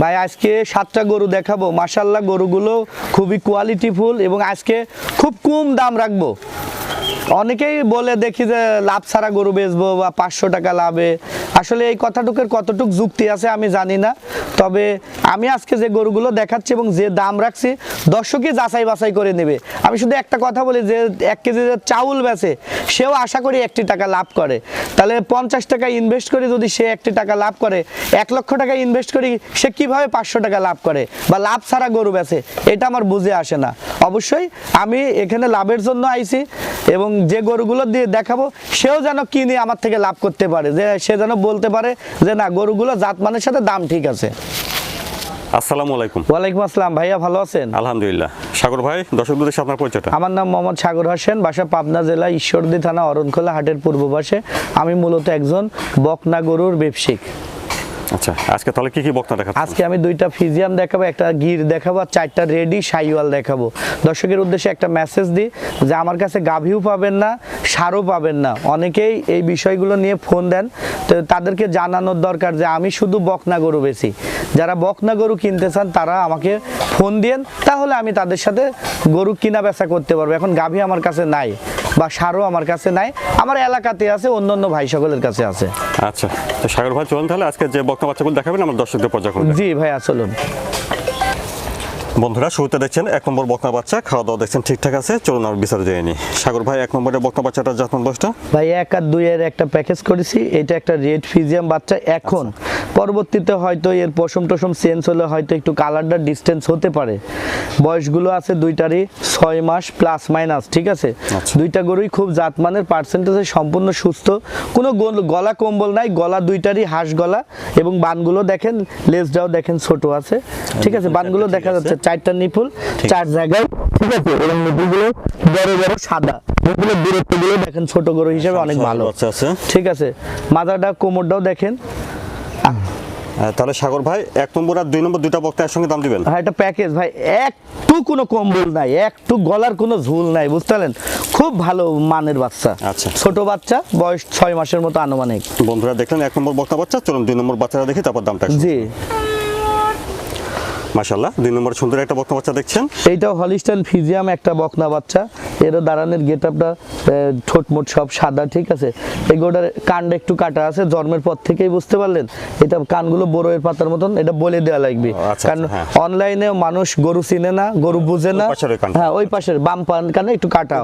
ভাই, আজকে সাতটা গরু দেখাবো। মাসাল্লাহ গরুগুলো খুবই কোয়ালিটিফুল এবং আজকে খুব কম দাম রাখব। অনেকেই বলে দেখি যে লাভ ছাড়া গরু বেচবো বা পাঁচশো টাকা লাভে। আসলে এই কথাটুকের কতটুক যুক্তি আছে আমি জানি না। তবে আমি আজকে যে গরুগুলো দেখাচ্ছি এবং যে দাম রাখছি, দর্শকই যাচাই বাছাই করে নেবে। আমি শুধু একটা কথা বলি যে এক কেজি যে চাউল বেচে, সেও আশা করি একটি টাকা লাভ করে। তাহলে পঞ্চাশ টাকা ইনভেস্ট করে যদি সে একটি টাকা লাভ করে, এক লক্ষ টাকা ইনভেস্ট করি, সে কীভাবে পাঁচশো টাকা লাভ করে? বা লাভ ছাড়া গরু বেচে, এটা আমার বুঝে আসে না। অবশ্যই আমি এখানে লাভের জন্য আইছি এবং যে গরুগুলো দিয়ে দেখাবো সেও যেন কিনে আমার থেকে লাভ করতে পারে। যে সে যেন বলতে পারে যে না গরুগুলো জাতমানের সাথে দাম ঠিক আছে। আসসালামু আলাইকুম। ওয়ালাইকুম আসসালাম। ভাইয়া ভালো আছেন? আলহামদুলিল্লাহ। সাগর ভাই দর্শকদের সাথে আপনার পরিচয়টা। আমার নাম মোহাম্মদ সাগর হোসেন বাসা পাবনা জেলা ঈশ্বরদী থানা অরণখোলা হাটের পূর্ব পাশে। আমি মূলত একজন বকনা গরুর ব্যবসায়িক আচ্ছা আজকে তাহলে কি কি বক্তা দেখা আজকে আমি দুইটা ফিজিয়াম দেখাবো, একটা গির দেখাবো আর চারটা রেডি সাইওয়াল দেখাবো। দর্শকের উদ্দেশ্যে একটা মেসেজ দিই যে আমার কাছে গাভীও পাবেন না, সারও পাবেন না। অনেকেই এই বিষয়গুলো নিয়ে ফোন দেন, তো তাদেরকে জানানোর দরকার যে আমি শুধু বকনা গরু বেশি যারা বকনা গরু কিনতে চান, তারা আমাকে ফোন দিয়েন, তাহলে আমি তাদের সাথে গরু কিনা বেচা করতে পারব। এখন গাভী আমার কাছে নাই। বা সারও আমার কাছে নাই আমার এলাকাতে আছে অন্য অন্য ভাই সকলের কাছে আছে। আচ্ছা তো সাগর ভাই চলুন তাহলে আজকে যে বক্তা বাচ্চাগুলো দেখাবেন আমার দর্শকদের পর্যায়ে জি ভাইয়া চলুন। বন্ধুরা শুরুতে দেখছেন এক নম্বর বক্তা বাচ্চা খাওয়া দাওয়া দেখছেন ঠিকঠাক আছে চলুন আমার বিচার দিয়ে নিই। সাগর ভাই এক নম্বরের বক্তা বাচ্চাটা যত্ন বয়সটা? ভাই এক আর দুই এর একটা প্যাকেজ করেছি এটা একটা রেড ফিজিয়াম বাচ্চা এখন। পরবর্তীতে হয়তো এর পশম টসম চেঞ্জ হলে হয়তো একটু কালারটা ডিস্টেন্স হতে পারে। বয়সগুলো আছে দুইটারই ছয় মাস প্লাস মাইনাস ঠিক আছে? আচ্ছা। দুইটা গরুই খুব জাতমানের পার্সেন্টেজে সম্পূর্ণ সুস্থ। কোনো গোল- গলা কম্বল নাই গলা দুইটারই হাঁস গলা এবং বানগুলো দেখেন লেজটাও দেখেন ছোট আছে ঠিক আছে? বানগুলো দেখা যাচ্ছে চারটা নিপুল চার জায়গায় ঠিক আছে? এবং নিপুলগুলো বড় বড় সাদা। নিপুলের দূরত্বগুলো দেখেন ছোট গরু হিসেবে অনেক ভালো। আছে ঠিক আছে? মাথাটা কোমরটাও দেখেন। তাহলে সাগর ভাই এক নম্বর আর দুই নম্বর দুইটা বক্তা একসঙ্গে দাম দিবেন? হ্যাঁ এটা প্যাকেজ ভাই একটু কোনো কম্বল নাই একটু গলার কোনো ঝুল নাই বুঝতে পারলেন? খুব ভালো মানের বাচ্চা। আচ্ছা। ছোট বাচ্চা বয়স ছয় মাসের মতো আনুমানিক। বন্ধুরা দেখলেন এক নম্বর বক্তা বাচ্চা চলুন দুই নম্বর বাচ্চাটা দেখি তারপর দামটা জি। মাশাল্লাহ দুই নম্বর সুন্দর একটা বকনা বাচ্চা দেখছেন। এইটাও হলিস্টাইন ফিজিয়াম একটা বকনা বাচ্চা। এরও দাঁড়ানোর গেট আপটা ঠোঁট মোট সব সাদা ঠিক আছে? এই গোটার কানটা একটু কাটা আছে জন্মের পর থেকেই বুঝতে পারলেন? এটা কানগুলো বড়ের পাতার মতন এটা বলে দেওয়া লাগবে। আচ্ছা, কারণ আচ্ছা, হ্যাঁ। অনলাইনে মানুষ গরু চিনে না গরু বুঝে না। হ্যাঁ ওই পাশের বাম পান কানে একটু কাটা।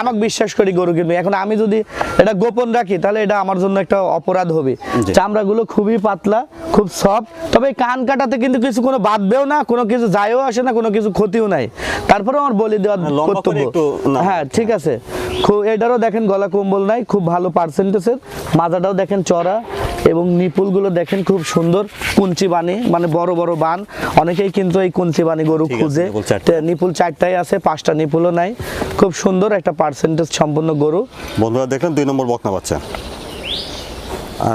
আমাকে বিশ্বাস করি গরু কিনবে। এখন আমি যদি এটা গোপন রাখি তাহলে এটা আমার জন্য একটা অপরাধ হবে। চামড়াগুলো খুবই পাতলা খুব সফট তবে কান কাটাতে কিন্তু কিছু কোনো বাদবেও না কোনো কিছু যায়ও আসে না কোনো কিছু ক্ষতিও নাই। তারপরে আমার বলে দেওয়ার হ্যাঁ, কর্তব্য। হ্যাঁ ঠিক আছে। খুব এটারও দেখেন গলা কম্বল নাই খুব ভালো পার্সেন্টেজের মাজাটাও দেখেন চড়া এবং নিপুলগুলো দেখেন খুব সুন্দর কুঞ্চি বানি মানে বড় বড় বান। অনেকেই কিন্তু এই কুঞ্চি বানি গরু খুঁজে। নিপুল চারটাই আছে পাঁচটা নিপুলও নাই। খুব সুন্দর একটা পার্সেন্টেজ সম্পন্ন গরু। বন্ধুরা দেখলেন দুই নম্বর বকনা বাচ্চা।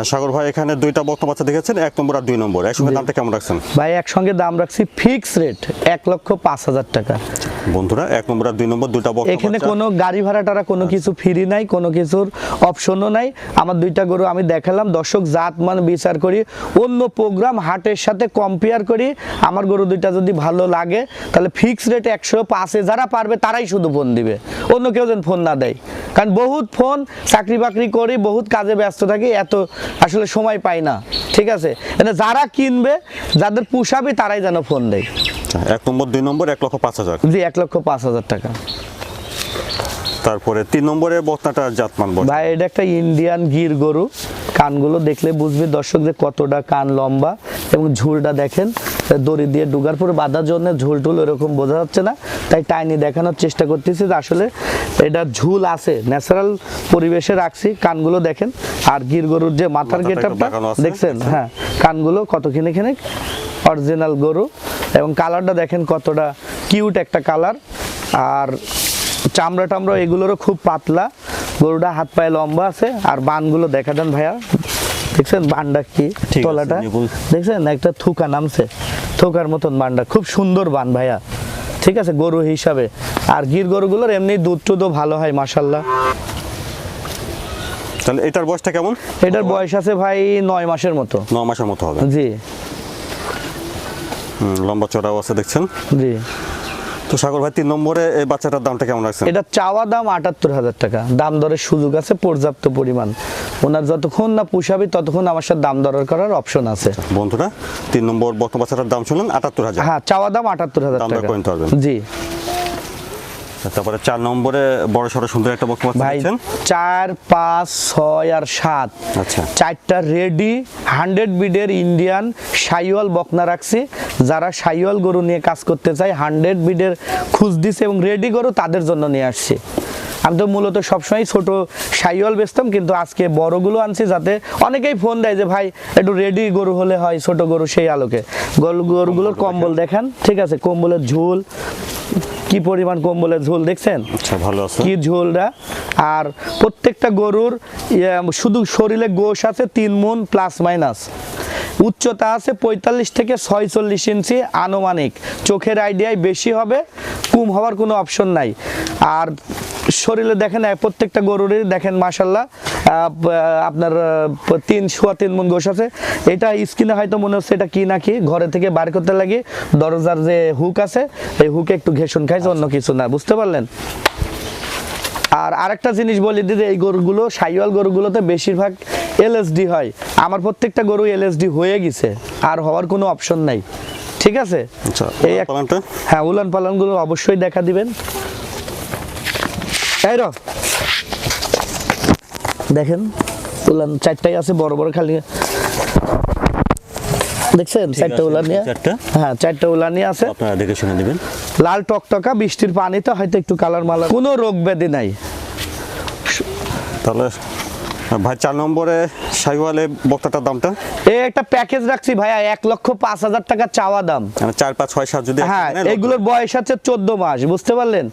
সাগর ভাই এখানে দুইটা বকনা বাচ্চা দেখেছেন এক নম্বর আর দুই নম্বর। একসঙ্গে দামটা কেমন রাখছেন? ভাই একসঙ্গে দাম রাখছি ফিক্স রেট এক লক্ষ পাঁচ হাজার টাকা। বন্ধুরা এক নম্বর আর দুই নম্বর দুইটা বকনা এখানে কোনো গাড়ি ভাড়া টাড়া কোনো কিছু ফ্রি নাই কোনো কিছুর অপশনও নাই। আমার দুইটা গরু আমি দেখালাম। দর্শক জাত মান বিচার করি অন্য প্রোগ্রাম হাটের সাথে কম্পেয়ার করি। আমার গরু দুইটা যদি ভালো লাগে তাহলে ফিক্স রেট একশো পাঁচে যারা পারবে তারাই শুধু ফোন দিবে। অন্য কেউ যেন ফোন না দেয়। কারণ বহুত ফোন চাকরি বাকরি করি বহুত কাজে ব্যস্ত থাকি এত আসলে সময় পাই না। ঠিক আছে? যারা কিনবে যাদের পুষাবে তারাই যেন ফোন দেয়। আচ্ছা, এক নম্বর দুই নম্বর এক লক্ষ পাঁচ হাজার। জি এক লক্ষ পাঁচ হাজার টাকা। তারপরে তিন নম্বরে বকনাটা জাতমান বয়স ভাই এটা একটা ইন্ডিয়ান গির গরু। কানগুলো দেখলে বুঝবে দর্শক যে কতটা কান লম্বা এবং ঝুলটা দেখেন। দড়ি দিয়ে ডুগার পরে বাঁধার জন্য ঝুল টুল এরকম বোঝা যাচ্ছে না। তাই টাইনি দেখানোর চেষ্টা করতেছি যে আসলে এটা ঝুল আছে। ন্যাচারাল পরিবেশে রাখছি কানগুলো দেখেন। আর গির গরুর যে মাথার মাথাটা গেট একটু বাঁকানো আছে, দেখছেন? হ্যাঁ কানগুলো কত কিনে কিনে অরিজিনাল গরু এবং কালারটা দেখেন কতটা কিউট একটা কালার আর চামড়া টামড়া এগুলোরও খুব পাতলা। গরুটা হাত পায়ে লম্বা আছে। আর বানগুলো দেখা দেন ভাইয়া। দেখছেন বানটা কি? তলাটা। দেখছেন? একটা থুকা নামছে। থুকার মতন বানটা। খুব সুন্দর বান ভাইয়া। ঠিক আছে গরু হিসাবে। আর গির গরুগুলোর এমনি দুধ টুধও ভালো হয় মাসাল্লাহ তাহলে এটার বয়সটা কেমন? এটার বয়স আছে ভাই নয় মাসের মতো। ন মাসের মতো হবে। জি। লম্বা চড়াও আছে দেখছেন। জি। তো সাগর ভাই তিন নম্বরে এই বাচ্চাটার দামটা কেমন রাখছেন? এটা চাওয়া দাম আটাত্তর হাজার টাকা। দাম দরের সুযোগ আছে পর্যাপ্ত পরিমাণ। ওনার যতক্ষণ না পুষাবি ততক্ষণ আমার সাথে দাম দরের করার অপশন আছে। বন্ধুরা তিন নম্বর বর্তমান বাচ্চাটার দাম শুনলেন আটাত্তর হাজার। হ্যাঁ চাওয়া দাম আটাত্তর হাজার টাকা। জি। তারপরে চার নম্বরে বড় সড়ো সুন্দর একটা বাচ্চা ভাই চার পাঁচ ছয় আর সাত। আচ্ছা। চারটা রেডি হান্ড্রেড বিডের ইন্ডিয়ান সাইওয়াল বকনা রাখছি। যারা সাইওয়াল গরু নিয়ে কাজ করতে চায় হান্ড্রেড বিডের খুঁজ দিছে এবং রেডি গরু তাদের জন্য নিয়ে আসছি। আমি তো মূলত সবসময় ছোট সাইওয়াল বেচতাম কিন্তু আজকে বড়গুলো আনছি যাতে অনেকেই ফোন দেয় যে ভাই একটু রেডি গরু হলে হয় ছোট গরু সেই আলোকে। গরু গরুগুলোর কম্বল দেখেন ঠিক আছে? কম্বলের ঝোল কি পরিমাণ কম্বলের ঝোল দেখছেন? আচ্ছা ভালো আছে। কি ঝোলটা? আর প্রত্যেকটা গরুর ইয়ে, শুধু শরীরে গোশ আছে তিন মন প্লাস মাইনাস উচ্চতা আছে পঁয়তাল্লিশ থেকে ছয়চল্লিশ ইঞ্চি আনুমানিক। চোখের আইডিয়ায় বেশি হবে কম হওয়ার কোনো অপশন নাই। আর শরীরে দেখেন প্রত্যেকটা গরুরই দেখেন মাসাল্লাহ আপনার তিন সোয়া তিন মন গোশ আছে। এটা স্কিনে হয়তো মনে হচ্ছে এটা কি না কি ঘরে থেকে বার করতে লাগে দরজার যে হুক আছে এই হুকে একটু ঘেষণ খাইছে অন্য কিছু না বুঝতে পারলেন? আর আরেকটা জিনিস বলি দিদি এই গরুগুলো সাইওয়াল গরুগুলোতে বেশিরভাগ এলএসডি হয়। আমার প্রত্যেকটা গরু এলএসডি হয়ে গেছে আর হওয়ার কোনো অপশন নাই। ঠিক আছে? আচ্ছা এই হ্যাঁ উলান পালনগুলো অবশ্যই দেখা দিবেন। এই দেখেন উলান চারটাই আছে বড় বড় খালি। দেখছেন? চারটা উলান হ্যাঁ চারটা উলান আছে। আপনারা দেখে শুনে দিবেন লাল টকটকা বৃষ্টির পানিতে হয়তো একটু কালার মালার। কোনো রোগ ব্যাধি নাই। তাহলে ভাই চার নম্বরে সাইওয়ালে বক্তাটার দামটা? এই একটা প্যাকেজ রাখছি ভাইয়া এক লক্ষ পাঁচ হাজার টাকা চাওয়া দাম। মানে চার পাঁচ ছয় সাত যদি হ্যাঁ এইগুলোর বয়স আছে চোদ্দ মাস বুঝতে পারলেন?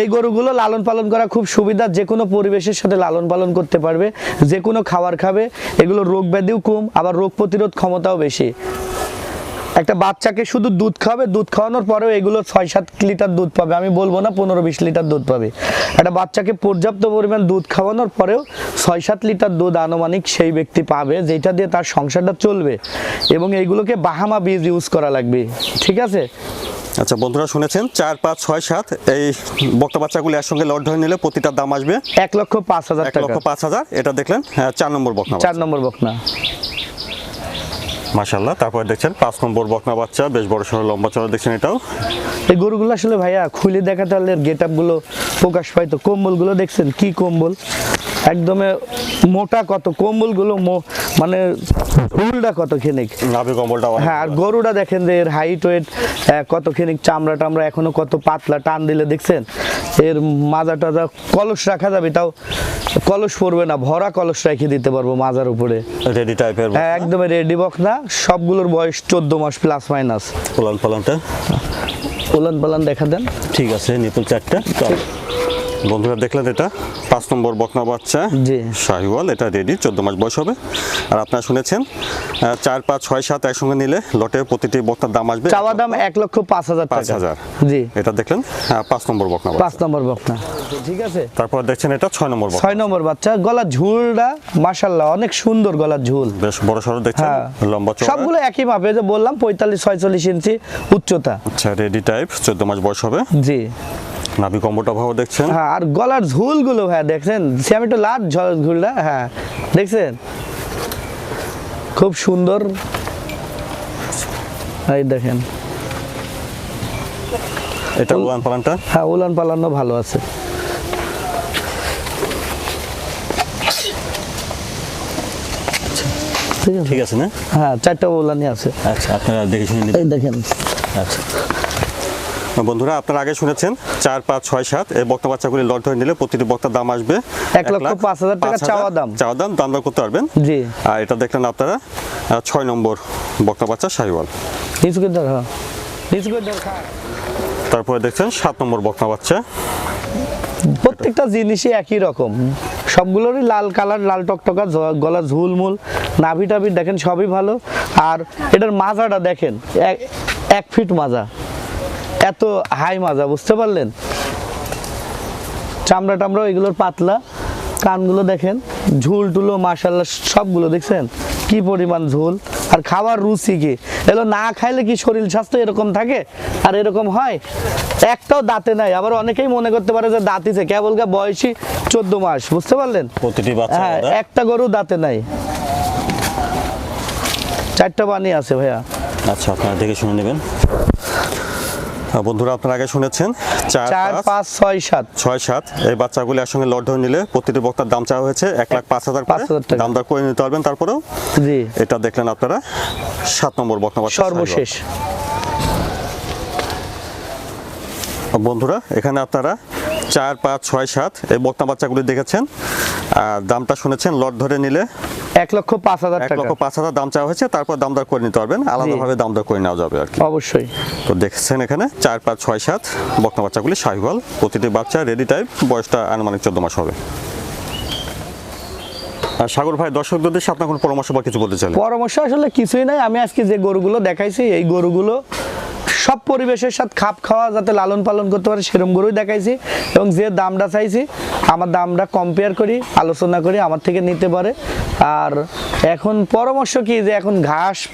এই গরুগুলো লালন পালন করা খুব সুবিধা, যে কোনো পরিবেশের সাথে লালন পালন করতে পারবে, যে কোনো খাবার খাবে, এগুলো রোগ ব্যাধিও কম, আবার রোগ প্রতিরোধ ক্ষমতাও বেশি। একটা বাচ্চাকে শুধু দুধ খাবে দুধ খাওয়ানোর পরেও এগুলো ছয় সাত লিটার দুধ পাবে, আমি বলব না পনেরো বিশ লিটার দুধ পাবে। একটা বাচ্চাকে পর্যাপ্ত পরিমাণ দুধ খাওয়ানোর পরেও ছয় সাত লিটার দুধ আনুমানিক সেই ব্যক্তি পাবে, যেটা দিয়ে তার সংসারটা চলবে। এবং এইগুলোকে বাহামা বীজ ইউজ করা লাগবে, ঠিক আছে? আচ্ছা বন্ধুরা শুনেছেন? চার পাঁচ ছয় সাত এই বক্তা বাচ্চাগুলি একসঙ্গে লট ধরে নিলে প্রতিটার দাম আসবে এক লক্ষ পাঁচ হাজার এক লক্ষ পাঁচ হাজার এটা দেখলেন হ্যাঁ, চার নম্বর বকনা চার নম্বর বকনা মাশাল্লাহ তারপরে দেখছেন পাঁচ নম্বর বকনা বাচ্চা বেশ বড় সড়ো লম্বা চড়া দেখছেন এটাও। এই গরুগুলো আসলে ভাইয়া খুলে দেখাতে হলে গেটগুলো প্রকাশ পাইতো কম্বলগুলো দেখছেন কি কম্বল? একদমে মোটা কত কম্বলগুলো মানে হুলটা কত খেনিক নাভি কম্বলটা হ্যাঁ আর গরুটা দেখেন যে এর হাইট ওয়েট কত খেনিক চামড়া টামড়া এখনও কত পাতলা টান দিলে দেখছেন? এর মাজা টাজা কলস রাখা যাবে তাও কলস পড়বে না ভরা কলস রেখে দিতে পারব মাজার উপরে। রেডি টাইপের হ্যাঁ একদম রেডি বক না সবগুলোর বয়স চোদ্দ মাস প্লাস মাইনাস পোলান পালনটা উলান পালান দেখা দেন। ঠিক আছে নিপুল চারটা। বন্ধুরা দেখলেন এটা? পাঁচ নম্বর বকনা বাচ্চা। জি। শাহিওয়াল এটা রেডি চোদ্দ মাস বয়স হবে। আর আপনারা শুনেছেন চার পাঁচ ছয় সাত একসঙ্গে নিলে লটের প্রতিটি বকনার দাম আসবে চাওয়া দাম এক লক্ষ পাঁচ হাজার পাঁচ হাজার। জি। এটা দেখলেন পাঁচ নম্বর বকনা পাঁচ নম্বর বকনা। ঠিক আছে? তারপর দেখছেন এটা ছয় নম্বর ছয় নম্বর বাচ্চা গলার ঝুলটা মাশাল্লাহ অনেক সুন্দর গলার ঝুল। বেশ বড় সড়ো দেখছেন হ্যাঁ। লম্বা সবগুলো একই মাপে যে বললাম পঁয়তাল্লিশ ছয়চল্লিশ ইঞ্চি উচ্চতা। আচ্ছা রেডি টাইপ চোদ্দ মাস বয়স হবে। জি। নাভি কম্বটা ভালো দেখছেন? হ্যাঁ আর গলার ঝুলগুলো হ্যাঁ দেখছেন? আমি একটু লাট ঝুলটা হ্যাঁ দেখছেন? খুব সুন্দর। এই দেখেন। এটা উলান পালানটা? হ্যাঁ উলান পালানো ভালো আছে। ঠিক আছে না? হ্যাঁ চারটা উলানি আছে। আচ্ছা আপনারা দেখে শুনে এই দেখেন। আচ্ছা। বন্ধুরা আপনারা আগে শুনেছেন চার পাঁচ ছয় সাত এই বক্তা বাচ্চাগুলি লট ধরে নিলে প্রতিটি বক্তার দাম আসবে এক লক্ষ পাঁচ হাজার টাকা চাওয়া দাম। চাওয়া দাম দাম করতে পারবেন। জি। আর এটা দেখলেন আপনারা ছয় নম্বর বক্তা বাচ্চা শাহিওয়াল হ্যাঁ। তারপরে দেখছেন সাত নম্বর বক্তা বাচ্চা। প্রত্যেকটা জিনিসই একই রকম। সবগুলোরই লাল কালার লাল টকটকা গলা ঝুলমুল নাভি টাভি দেখেন সবই ভালো। আর এটার মাজাটা দেখেন এক ফিট মাজা। এত হাই মাজা বুঝতে পারলেন? চামড়া টামড়া এগুলোর পাতলা। কানগুলো দেখেন ঝুল টুলো মাশাল্লাহ সবগুলো দেখছেন? কি পরিমাণ ঝুল। আর খাবার রুচি কি? এগুলো না খাইলে কি শরীর স্বাস্থ্য এরকম থাকে? আর এরকম হয়? একটাও দাঁতে নাই। আবার অনেকেই মনে করতে পারে যে দাঁতিছে কেবল গা বয়সী চোদ্দ মাস বুঝতে পারলেন? প্রতিটি হ্যাঁ একটা গরু দাঁতে নাই। চারটা পানি আছে ভাইয়া। আচ্ছা আপনারা দেখে শুনে নেবেন। বন্ধুরা আপনারা আগে শুনেছেন চার পাঁচ ছয় সাত। ছয় সাত। এই বাচ্চাগুলি একসঙ্গে লট ধরে নিলে প্রতিটি বক্তার দাম চাওয়া হয়েছে এক লাখ পাঁচ হাজার দাম দর করে নিতে পারবেন। তারপরেও জি। এটা দেখলেন আপনারা সাত নম্বর বক্তা সর্বশেষ। বন্ধুরা এখানে আপনারা চার পাঁচ ছয় সাত এই বক্তা বাচ্চাগুলি দেখেছেন। আর দামটা শুনেছেন লট ধরে নিলে লক্ষ পাঁচ হাজার এক লক্ষ পাঁচ হাজার দাম চাওয়া হয়েছে তারপর দাম দর করে নিতে পারবেন। আলাদাভাবে দাম দর করে নেওয়া যাবে আর কি। অবশ্যই। তো দেখছেন এখানে চার পাঁচ ছয় সাত বক্তা বাচ্চাগুলি শাহিওয়াল প্রতিটি বাচ্চা রেডি টাইপ বয়সটা আনুমানিক চোদ্দ মাস হবে। আর সাগর ভাই দর্শকদের সাথে আপনার কোনো পরামর্শ বা কিছু বলতে চাই পরামর্শ আসলে কিছুই নাই। আমি আজকে যে গরুগুলো দেখাইছি এই গরুগুলো সব পরিবেশের সাথে খাপ খাওয়া যাতে লালন পালন করতে পারে সেরকম গরুই দেখাইছি। এবং যে দামটা চাইছি, আমার দামটা কম্পেয়ার করি, আলোচনা করি, আমার থেকে নিতে পারে। আর এখন পরামর্শ কি যে এখন ঘাস,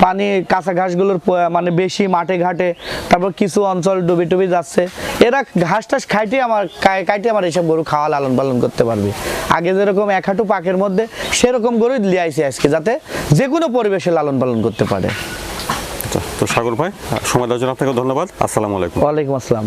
পানি, কাঁচা ঘাসগুলোর মানে বেশি মাঠে ঘাটে, তারপর কিছু অঞ্চল ডুবি টুবি যাচ্ছে। এরা ঘাস টাস খাইটে আমার কাই- কাইটে আমার এইসব গরু খাওয়া, লালন পালন করতে পারবে। আগে যেরকম এক হাঁটু পাকের মধ্যে, সেরকম গরুই লিয়াইছে আজকে যাতে যে কোনো পরিবেশে লালন পালন করতে পারে। তো সাগর ভাই সময় দেওয়ার জন্য আপনাকে ধন্যবাদ। আসসালামু আলাইকুম। ওয়ালাইকুম আসসালাম।